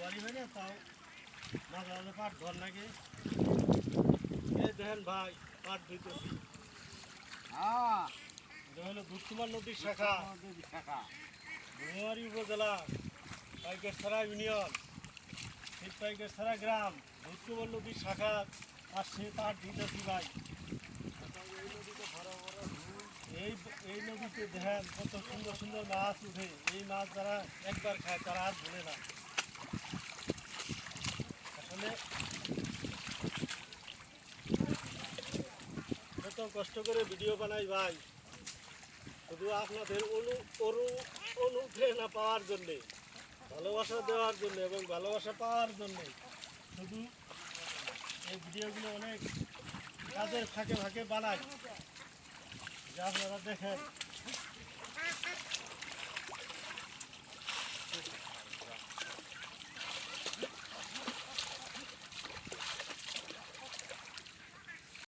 বাড়ি হয় না তাও মাঝে মাঝে পাট ধর লাগে এই দেখেন ভাই পাট ধুইতেছি। হ্যাঁ। এটা হলো দুধকুমার নদীর শাখা। টাকা মহুয়ারি উপজেলা পাইকেরছড়া ইউনিয়ন। সেই পাইকেরছড়া গ্রাম দুধকুমার নদীর শাখা। আর সে পাট ধুইতেছি ভাই। এই এই নদীতে দেখেন কত সুন্দর সুন্দর মাছ উঠে। এই মাছ যারা একবার খায় তারা আর ভুলে না। আসলে কষ্ট করে ভিডিও বানাই ভাই। শুধু আপনাদের অনু অনু অনুপ্রেরণা পাওয়ার জন্যে, ভালোবাসা দেওয়ার জন্য এবং ভালোবাসা পাওয়ার জন্যে শুধু এই ভিডিওগুলো অনেক কাজের ফাঁকে ফাঁকে বানাই। যা আপনারা দেখেন।